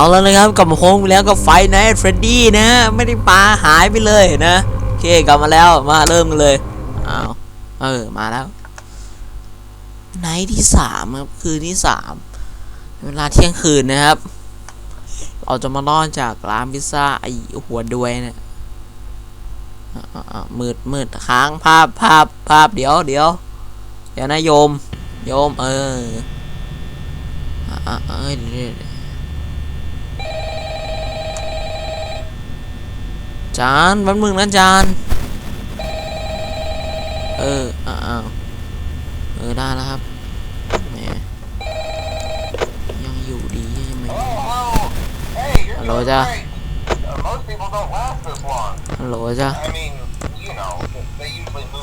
เอาแล้วนะครับกลับมาโฮมแล้วกับไฟไนท์เฟรดดี้นะไม่ได้ปลาหายไปเลยนะโอเคกลับมาแล้วมาเริ่มกันเลยเอาเออมาแล้วไนท์ที่สามครับคืนที่สามเวลาเที่ยงคืนนะครับ เราจะมาล่อจากร้านพิซซ่าไอหัวด้วยเนะอะอะอะมืดมืดค้างภาพภาพภาพเดี๋ยวเดี๋ยวเดี๋ยวนะโยม โยมเอออะอะเอ้ยเดี๋ยวเดี๋ยว จานแป๊บนึงนะจานเอออ้าวเออได้แล้วครับแหมยังอยู่ดีใช่ไหมฮัลโหลจ้าฮัลโหลจ้า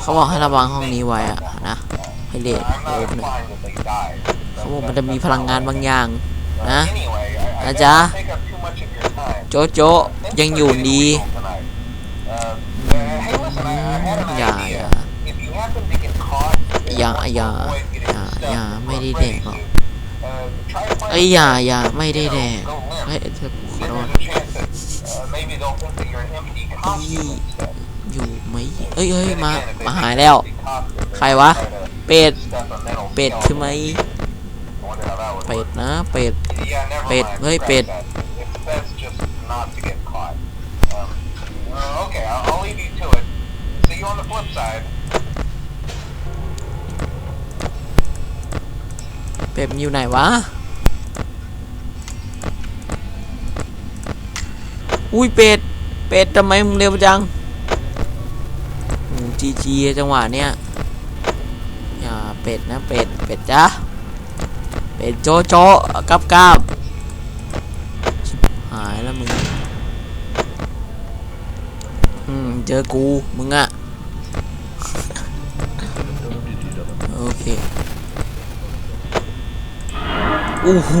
เขาบอกให้ระวังห้องนี้ไว้อะนะให้เด็กโอบหน่อยเขาบอกมันจะมีพลังงานบางอย่างนะนะจ๊ะโจโจยังอยู่ดี อย่าอย่าอย่าอย่าไม่ได้แดกหรอกไอ้อย่าอย่าไม่ได้แดกเฮ้เธอขอโทนี่อยู่ไหมเอ้ยเอ้ยมามาหายแล้ว ใครวะ เป็ด เป็ดใช่ไหมเป็ดนะเป็ด เป็ด เฮ้ยเป็ด เป็ดมันอยู่ไหนวะ อุ้ยเป็ด เป็ดทำไมมึงเร็วจังจีจีจังหวะเนี้ยอย่าเป็ดนะเป็ด เป็ดจ้ะเป็ดโจโจกับกับชิบหายแล้วมึง อืม เจอกู มึงอะ อ้โห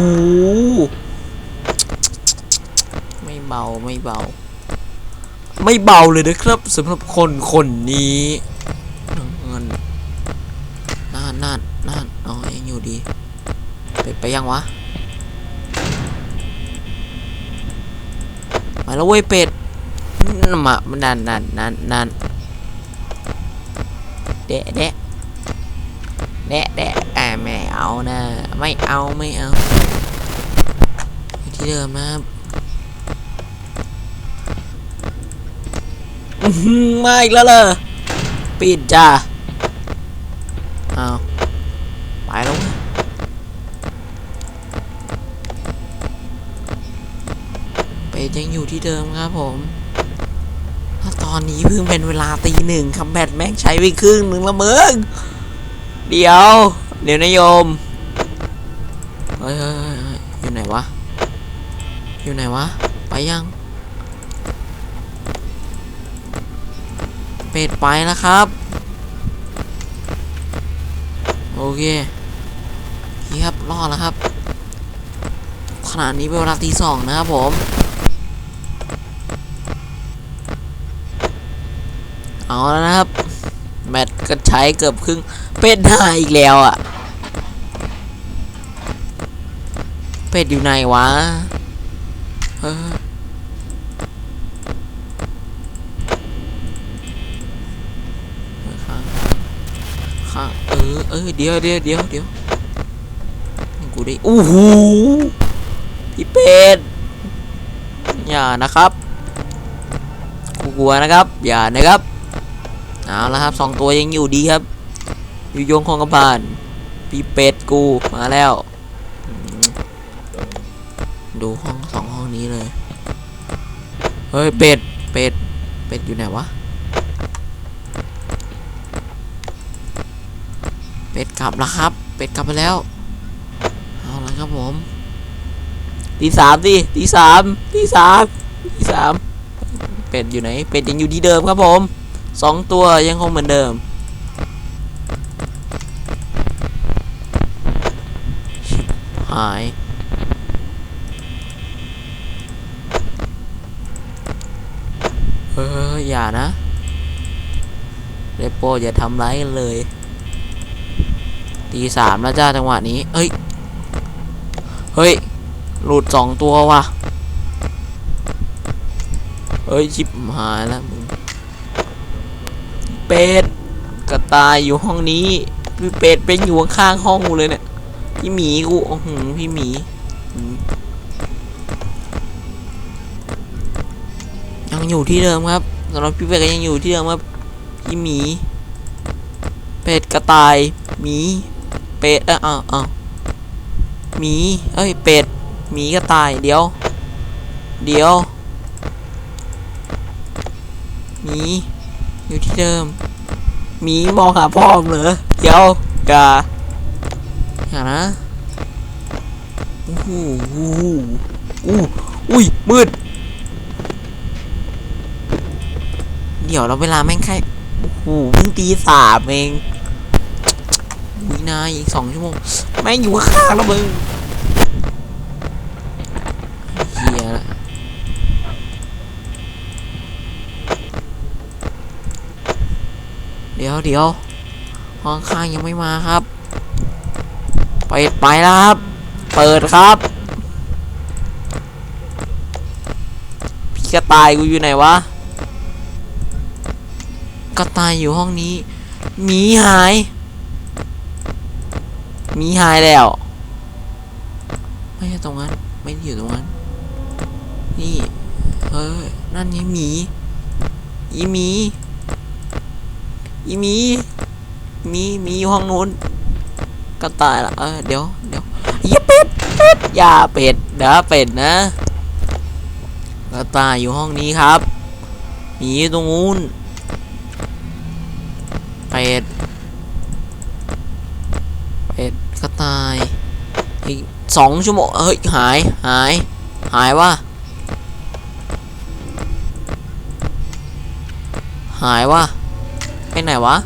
ไม่เบาไม่เบา ไม่เบาเลยนะครับสำหรับคนคนนี้เงินน่านน่านน่านอ๋อยังอยู่ดีเป็ดไปยังวะมาแล้วเว้ยเป็ดนั่นมานั่นนั่นนั่นนั่นแดะแดะ แดะแดะอ่ไม่เอานะไม่เอาไม่เอาที่เดิมครับมาอีกแล้วเหรอปิดจ้าเอาไปแล้วเป็ดยังอยู่ที่เดิมครับผมตอนนี้เพิ่งเป็นเวลาตีหนึ่งคำแบตแม่งใช้ไปครึ่งหนึ่งละเมึง เดี๋ยว เดี๋ยวนะโยมเฮ้ยอยู่ไหนวะ อยู่ไหนวะ ไปยัง เป็ดไปแล้วครับ โอเคนี่ครับ รอดแล้วครับขณะนี้เป็นเวลาตีสองนะครับผม เอาแล้วนะครับ แมตช์ก็ใช้เกือบครึ่ง เป็ดหายอีกแล้วอะ เป็ดอยู่ไหนวะเออข้างข้าเออเออเดี๋ยวเดี๋ยวเดี๋ยวเดี๋ยวกูได้โอ้โหพี่เป็ดอย่านะครับ กูกลัวนะครับ อย่านะครับ เอาละครับสองตัวยังอยู่ดีครับ อยู่ยงคงกระบาลพี่เป็ดกูมาแล้ว ดูห้องสองห้องนี้เลย เฮ้ยเป็ดเป็ดเป็ดอยู่ไหนวะ เป็ดกลับแล้วครับ เป็ดกลับไปแล้ว เอาละครับผมตีสามสิตีสามตีสามตีสามเป็ดอยู่ไหน เป็ดยังอยู่ที่เดิมครับผม สองตัวยังคงเหมือนเดิม หาย เออ อย่านะ เรโปอย่าทำร้ายกันเลย ตีสามแล้วจ้าจังหวะนี้เอ้ย เฮ้ย หลุดสองตัวว่ะ เฮ้ย ชิบหายแล้ว เป็ดกระต่ายอยู่ห้องนี้ พี่เป็ดเป็นอยู่ข้างห้องกูเลยเนี่ย พี่หมีกูโอ้โหพี่หมียังอยู่ที่เดิมครับสำหรับพี่เป็ดก็ยังอยู่ที่เดิมครับพี่หมี เป็ดกระต่ายหมีเป็ดเอ้าอ้าวอ้าหมีเอ้ยเป็ดหมีกระต่ายเดี๋ยว เดี๋ยวหมี อยู่ที่เดิมมีมองหาพ่อมเหรอเดี๋ยวอย่าอย่านะอู้หูอู้หูอู้อุ้ยมืด เดี๋ยวเราเวลาแม่งแค่โอ้โหเพิ่งตีสามเองอุ้ยนายอีกสองชั่วโมงแม่งอยู่ข้างๆแล้วมึงเฮียละเดี๋ ยวเดี๋ยวห้องข้างยังไม่มาครับ ไปไปแล้วครับ เปิดครับ พี่กระต่ายกูอยู่ไหนวะกระต่ายอยู่ห้องนี้หมีหายหมีหายแล้ว ไม่ใช่ตรงนั้น ไม่ได้อยู่ตรงนั้น นี่เฮ้ยนั่นไงหมีอีหมี อีมีมีมีอยู่ห้องนู้นกระต่ายละเออเดี๋ยวเดี๋ยวอย่าเป็ดเป็ดอย่าเป็ดเดี๋ยวเป็ดนะกระต่ายอยู่ห้องนี้ครับมีอยู่ตรงนู้นเป็ดเป็ดกระต่ายอีกสองชั่วโมงเฮ้ยหายหายหายวะหายวะ ไปไหนวะ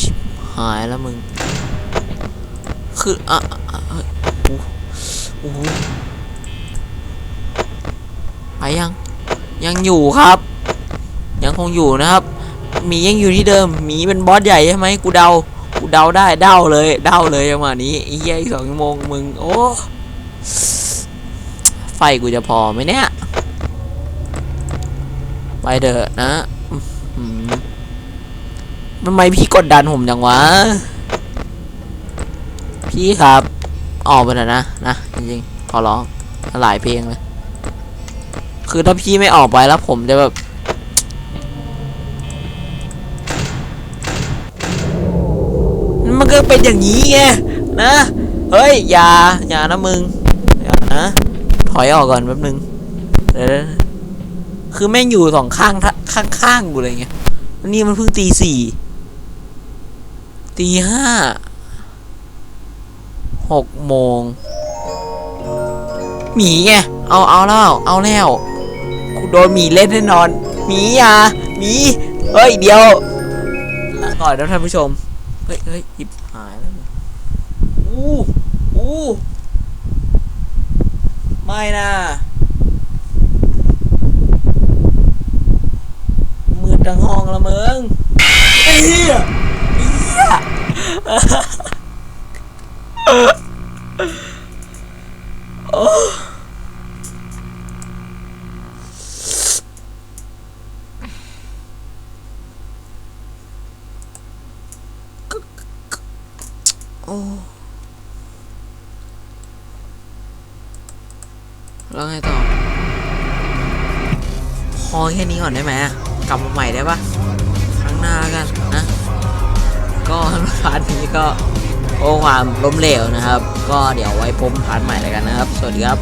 ชิบหายแล้วมึง คืออะอะอะเฮ้ยโอ้โหไปยัง ยังอยู่ครับ ยังคงอยู่นะครับ มียังอยู่ที่เดิม มีเป็นบอสใหญ่ใช่ไหมกูเดา กูเดาได้เดาเลย เดาเลยจังหวะนี้อีเยอีกสองชั่วโมงมึง โอ้ ไฟกูจะพอไหมเนี่ย ไปเถอะนะทำไมพี่กดดันผมจังวะ พี่ครับ ออกไปเถอะนะ นะ จริงๆ ขอร้องหลายเพลงเลย คือถ้าพี่ไม่ออกไปแล้วผมจะแบบมันก็เป็นอย่างนี้ไงนะ เฮ้ย อย่า อย่านะมึงอย่านะ ถอยออกก่อนแป๊บนึงเดี๋ยว คือแม่งอยู่สองข้างข้างข้างๆกูเลยไงนี่มันเพิ่งตีสี่ตีห้าหกโมงหมีไงเอาเอาแล้วเอาแล้วกูโดนหมีเล่นแน่นอนหมีอย่าหมีเฮ้ยเดี๋ยวก่อนนะท่านผู้ชมเฮ้ยเฮ้ยหิบหายแล้วอู้อู้ไม่นะมืด ทั้งห้องละมึงไอ้เหี้ยไอ้เหี้ยโอ้โอ้แล้วไงต่อพอแค่นี้ก่อนได้ไหม กลับมาใหม่ได้ปะครั้งหน้ากันนะ ก็พาร์ทนี้ก็โอ้ความล้มเหลวนะครับ ก็เดี๋ยวไว้พบพาร์ทใหม่เลยกันนะครับ สวัสดีครับ